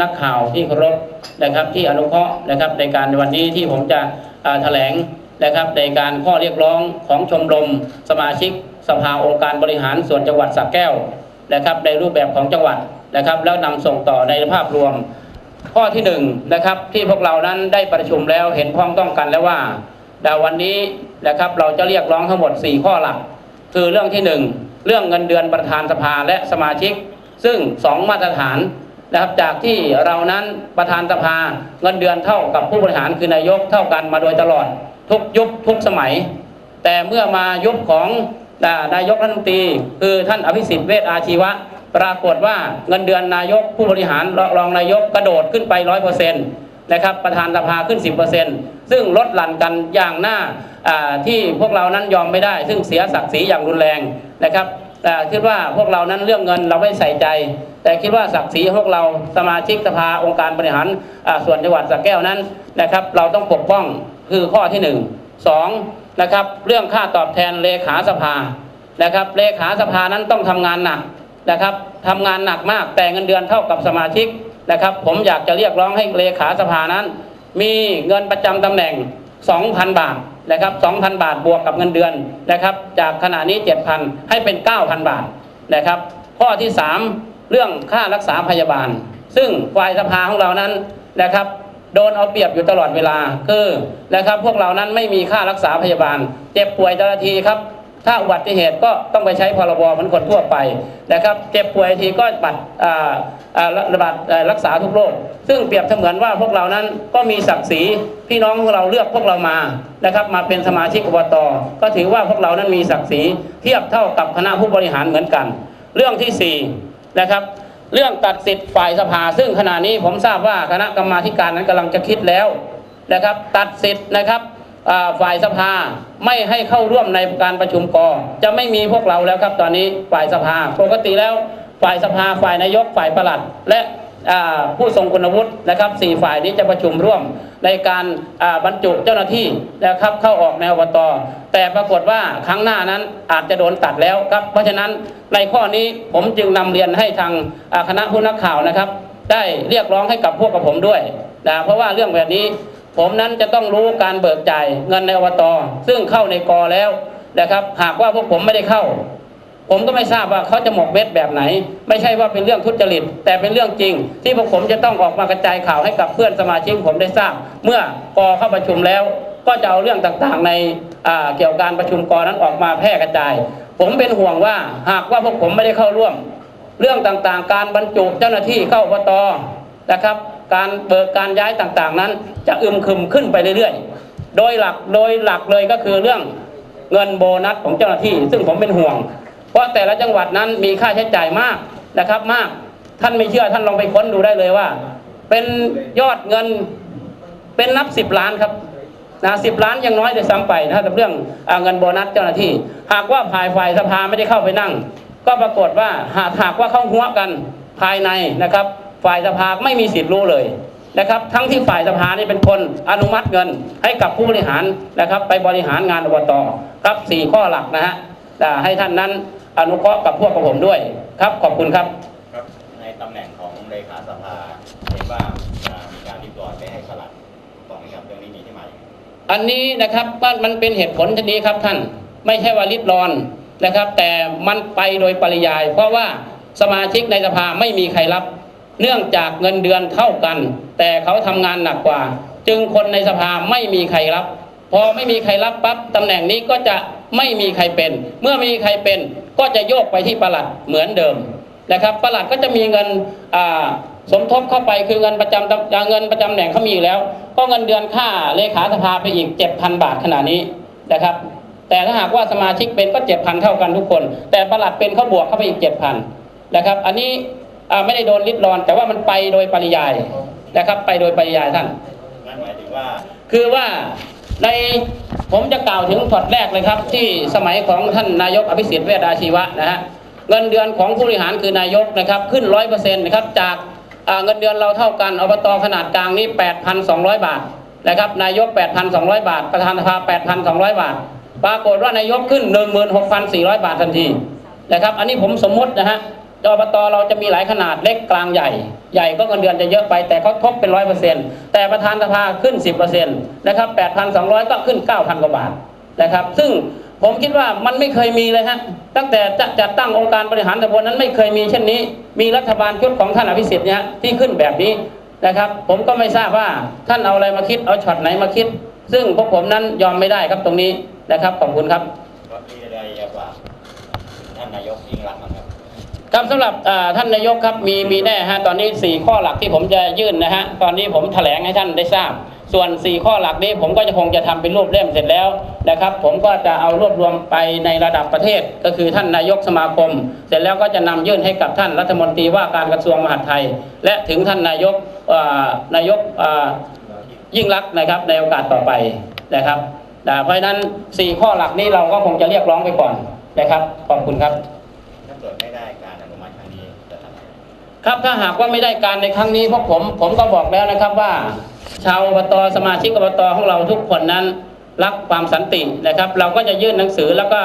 นักข่าวที่เคารพนะครับที่อนุเคราะห์นะครับในการวันนี้ที่ผมจะแถลงนะครับในการข้อเรียกร้องของชมรม สมาชิก สภาองค์การบริหารส่วนจังหวัดสระแก้วนะครับในรูปแบบของจังหวัดนะครับ แล้วนำส่งต่อในภาพรวม ข้อที่หนึ่งนะครับที่พวกเรานั้นได้ประชุมแล้วเห็นพ้องต้องกันแล้วว่าดาวันนี้นะครับเราจะเรียกร้องทั้งหมด 4 ข้อหลัก คือเรื่องที่หนึ่งเรื่องเงินเดือนประธานสภาและสมาชิก ซึ่ง 2 มาตรฐาน นะครับจากที่เรานั้นประธานสภาเงินเดือนเท่ากับผู้บริหารคือนายกเท่ากันมาโดยตลอดทุกยุคทุกสมัย แต่เมื่อมายุคของอ่านายกรัฐมนตรีคือท่านอภิสิทธิ์เวชอาชีวะ ปรากฏว่าเงินเดือนนายกผู้บริหารรองนายกกระโดดขึ้นไปร้อยเปอร์เซ็นต์นะครับประธานสภาขึ้น 10%ซึ่งลดหลั่นกันอย่างหน้าาที่พวกเรานั้นยอมไม่ได้ ซึ่งเสียศักดิ์ศรีอย่างรุนแรงนะครับ แต่คิดว่าพวกเรานั้นเรื่องเงินเราไม่ใส่ใจ แต่คิดว่าศักดิ์ศรีพวกเราสมาชิกสภาองค์การบริหารส่วนจังหวัดสระแก้วนั้นนะครับ เราต้องปกป้องคือข้อที่หนึ่งสองนะครับเรื่องค่าตอบแทนเลขาสภานะครับเลขาสภานั้นต้องทำงานหนักนะครับทำงานหนักมากแต่เงินเดือนเท่ากับสมาชิกนะครับ ผมอยากจะเรียกร้องให้เลขาสภานั้น มีเงินประจำตำแหน่ง 2,000 บาทนะครับ2,000 บาทบวกกับเงินเดือนนะครับ จากขณะนี้ 7,000 ให้เป็น 9,000 บาทนะครับ ข้อที่ 3 เรื่องค่ารักษาพยาบาล ซึ่งฝ่ายสภาของเรานั้นนะครับโดนเอาเปรียบอยู่ตลอดเวลาคือนะครับพวกเรานั้นไม่มีค่ารักษาพยาบาล เจ็บป่วยแต่ละทีครับ ถ้าอุบัติเหตุก็ต้องไปใช้พรบเหมือนคนทั่วไปนะครับ เจ็บป่วยทีก็บัตรอ่า ระบาดรักษาทุกโรคซึ่งเปรียบเสมือนว่าพวกเรานั้นก็มีศักดิ์ศรีพี่น้องของเราเลือกพวกเรามานะครับ มาเป็นสมาชิกอบตก็ถือว่าพวกเรานั้นมีศักดิ์ศรีเทียบเท่ากับคณะผู้บริหารเหมือนกัน เรื่องที่สี่นะครับเรื่องตัดสิทธิ์ฝ่ายสภา ซึ่งขณะนี้ผมทราบว่าคณะกรรมาการนั้นกำลังจะคิดแล้วนะครับ ตัดสิทธิ์นะครับฝ่ายสภาไม่ให้เข้าร่วมในการประชุมกอจะไม่มีพวกเราแล้วครับตอนนี้ฝ่ายสภา ปกติแล้ว ฝ่ายสภาฝ่ายนายกฝ่ายประหลัด และผู้ทรงคุณวุฒินะครับสี่ฝ่ายนี้จะประชุมร่วมในการบรรจุเจ้าหน้าที่นะครับเข้าออกในอบตแต่ปรากฏว่าครั้งหน้านั้นอาจจะโดนตัดแล้วครับ เพราะฉะนั้นในข้อนี้ผมจึงนำเรียนให้ทางคณะผู้นักข่าวนะครับ ได้เรียกร้องให้กับพวกกับผมด้วยนะเพราะว่าเรื่องแบบนี้ ผมนั้นจะต้องรู้การเบิกจ่ายเงินในอบตซึ่งเข้าในกอแล้วนะครับ หากว่าพวกผมไม่ได้เข้า ผมก็ไม่ทราบว่าเขาจะหมกเม็ดแบบไหน ไม่ใช่ว่าเป็นเรื่องทุจริต แต่เป็นเรื่องจริง ที่พวกผมจะต้องออกมากระจายข่าวให้กับเพื่อนสมาชิกผมได้ทราบ เมื่อกอเข้าประชุมแล้ว ก็จะเอาเรื่องต่างๆ ในเกี่ยวกับการประชุมกอนั้นออกมาแพร่กระจาย ผมเป็นห่วงว่าหากว่าพวกผมไม่ได้เข้าร่วม เรื่องต่างๆ การบรรจุเจ้าหน้าที่เข้าอบตนะครับ การเบิกการย้ายต่างๆนั้น จะอึมครึมขึ้นไปเรื่อยๆ โดยหลักโดยหลักเลยก็คือเรื่องเงินโบนัสของเจ้าหน้าที่ ซึ่งผมเป็นห่วง เพราะแต่ละจังหวัดนั้นมีค่าใช้จ่ายมากนะครับมาก ท่านไม่เชื่อท่านลองไปค้นดูได้เลยว่า เป็นยอดเงินเป็นนับสิบล้านครับนะสิบล้านยังน้อยเลยซ้ำไปนะกับเรื่องอเงินโบนัสเจ้าหน้าที่ หากว่าภายฝ่ายสภาไม่ได้เข้าไปนั่ง ก็ปรากฏว่าหากหากว่าเขาหัวกันภายในนะครับ ฝ่ายสภาไม่มีสิทธิ์รู้เลยนะครับ ทั้งที่ฝ่ายสภานี่เป็นคนอนุมัติเงินให้กับผู้บริหารนะครับ ไปบริหารงานอบตครับสี่ข้อหลักนะฮะให้ท่านนั้น อนุเคราะห์กับพวกกับผมด้วยครับขอบคุณครับ ครับ ในตำแหน่งของเลขาสภาเห็นว่าอ่ามีการรีบร้อนไปให้สลัดถูกต้องไหมครับเรื่องนี้มีที่มาอย่างไรอันนี้นะครับว่ามันเป็นเหตุผลชนี้ครับท่าน ไม่ใช่ว่าริดรอนนะครับ แต่มันไปโดยปริยาย เพราะว่าสมาชิกในสภาไม่มีใครรับ เนื่องจากเงินเดือนเท่ากัน แต่เขาทำงานหนักกว่า จึงคนในสภาไม่มีใครรับ พอไม่มีใครรับปั๊บตำแหน่งนี้ก็จะไม่มีใครเป็น เมื่อมีใครเป็น ก็จะโยกไปที่ประหลัดเหมือนเดิมนะครับประหลัดก็จะมีเงินอ่าสมทบเข้าไปคือเงินประจำตำเงินประจำแหน่งเขามีอยู่แล้ว ก็เงินเดือนค่าเลขาสภาไปอีก7,000บาทขนาดนี้นะครับ แต่ถ้าหากว่าสมาชิกเป็นก็7,000เท่ากันทุกคน แต่ประหลัดเป็นเขาบวกเข้าไปอีก7,000นะครับ อันนี้อ่าไม่ได้โดนริดรอน แต่ว่ามันไปโดยปริยายนะครับ ไปโดยปริยายท่านนั่นหมายถึงว่า คือว่าใน ผมจะกล่าวถึงพอร์ตแรกเลยครับ ที่สมัยของท่านนายกอภิสิทธิ์เวชอาชีวะนะฮะเงินเดือนของผู้บริหารคือนายกนะครับขึ้นร้อยเปอร์เซ็นต์นะครับจากเงินเดือนเราเท่ากันอบตขนาดกลางนี้8,200บาทนะครับนายก 8,200 บาท ประธานสภา 8,200 บาท ปรากฏว่านายกขึ้น 16,400 บาททันทีนะครับ อันนี้ผมสมมตินะฮะ อบตเราจะมีหลายขนาดเล็กกลางใหญ่ ใหญ่ก็เงินเดือนจะเยอะไปแต่เขาทบเป็นร้อยเปอร์เซ็นต์แต่ประธานสภาขึ้นสิบเปอร์เซ็นต์นะครับแปดพันสองร้อยก็ขึ้นเก้าพันกว่าบาทนะครับ ซึ่งผมคิดว่ามันไม่เคยมีเลยฮะตั้งแต่จะจัดตั้งองค์การบริหารตำบลนั้นไม่เคยมีเช่นนี้ มีรัฐบาลชุดของท่านอภิสิทธิ์เนี่ยที่ขึ้นแบบนี้นะครับ ผมก็ไม่ทราบว่าท่านเอาอะไรมาคิดเอาช็อตไหนมาคิด ซึ่งพวกผมนั้นยอมไม่ได้ครับตรงนี้นะครับขอบคุณครับมีอะไรจะฝากท่านนายกยิ่งรักษณ์บ้างครับ ครับสำหรับท่านนายกครับมีมีแน่ฮะตอนนี้ 4 ข้อหลักที่ผมจะยื่นนะฮะตอนนี้ผมแถลงให้ท่านได้ทราบ ส่วน 4 ข้อหลักนี้ผมก็จะคงจะทำเป็นรูปเล่มเสร็จแล้วนะครับ ผมก็จะเอารวบรวมไปในระดับประเทศ ก็คือท่านนายกสมาคม เสร็จแล้วก็จะนำยื่นให้กับท่านรัฐมนตรีว่าการกระทรวงมหาดไทย และถึงท่านนายกนายกยิ่งรักนะครับในโอกาสต่อไปนะครับเพราะฉะนั้น 4 ข้อหลักนี้เราก็คงจะเรียกร้องไปก่อนนะครับขอบคุณครับถ้าเกิดไม่ได้ครั้ง ครับถ้าหากว่าไม่ได้การในครั้งนี้พวกผมผมก็บอกแล้วนะครับว่า ชาวอบตสมาชิกอบตของเราทุกคนนั้นรักความสันตินะครับ เราก็จะยื่นหนังสือแล้วก็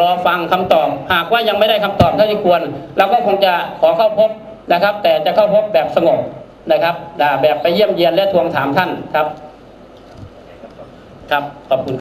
รอฟังคำตอบ หากว่ายังไม่ได้คำตอบเท่าที่ควร เราก็คงจะขอเข้าพบนะครับ แต่จะเข้าพบแบบสงบนะครับอ่าแบบไปเยี่ยมเยียนและทวงถามท่านครับ ครับขอบคุณ